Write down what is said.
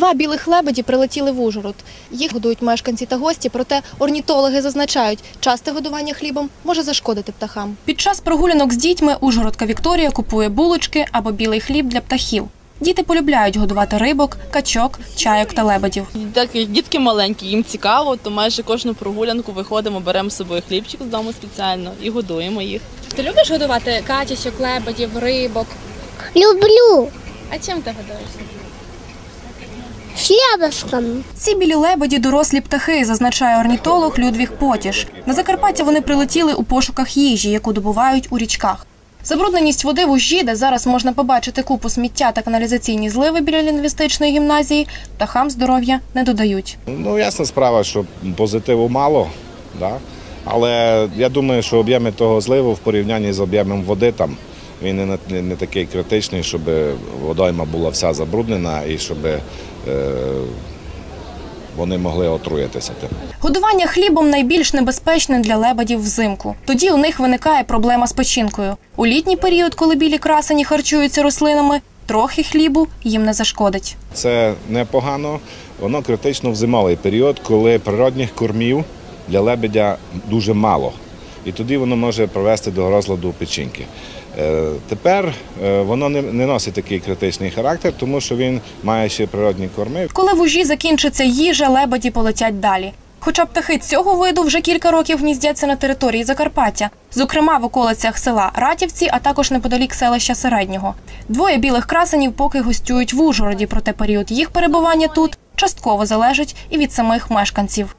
Два білих лебеді прилетіли в Ужгород. Їх годують мешканці та гості, проте орнітологи зазначають, часте годування хлібом може зашкодити птахам. Під час прогулянок з дітьми Ужгородка Вікторія купує булочки або білий хліб для птахів. Діти полюбляють годувати рибок, качок, чайок та лебедів. Так як дітки маленькі, їм цікаво, то майже кожну прогулянку виходимо, беремо з собою хлібчик з дому спеціально і годуємо їх. Ти любиш годувати качечок, лебедів, рибок? Люблю А чим ти годуєшся? Хлібушком. Ці білі лебеді дорослі птахи, зазначає орнітолог Людвіг Потіш. На Закарпаття вони прилетіли у пошуках їжі, яку добувають у річках. Забрудненість води в Ужі, де зараз можна побачити купу сміття та каналізаційні зливи біля лінгвістичної гімназії, птахам здоров'я не додають. Ну, ясна справа, що позитиву мало, да? але я думаю, що об'єми того зливу в порівнянні з об'ємом води там він не, не, не такий критичний, щоб водойма була вся забруднена і щоб вони могли отруїтися тим. Годування хлібом найбільш небезпечне для лебедів взимку. Тоді у них виникає проблема з печінкою. У літній період, коли білі красені харчуються рослинами, трохи хлібу їм не зашкодить. Це непогано, воно критично в зимовий період, коли природних кормів для лебедя дуже мало. І тоді воно може привести до розладу печінки. Е, Тепер е, воно не, носить такий критичний характер, тому що він має ще природні корми. Коли в ужі закінчиться їжа, лебеді полетять далі. Хоча птахи цього виду вже кілька років гніздяться на території Закарпаття, зокрема в околицях села Ратівці, а також неподалік селища Середнього. Двоє білих красенів поки гостюють в Ужгороді, проте період їх перебування тут частково залежить і від самих мешканців.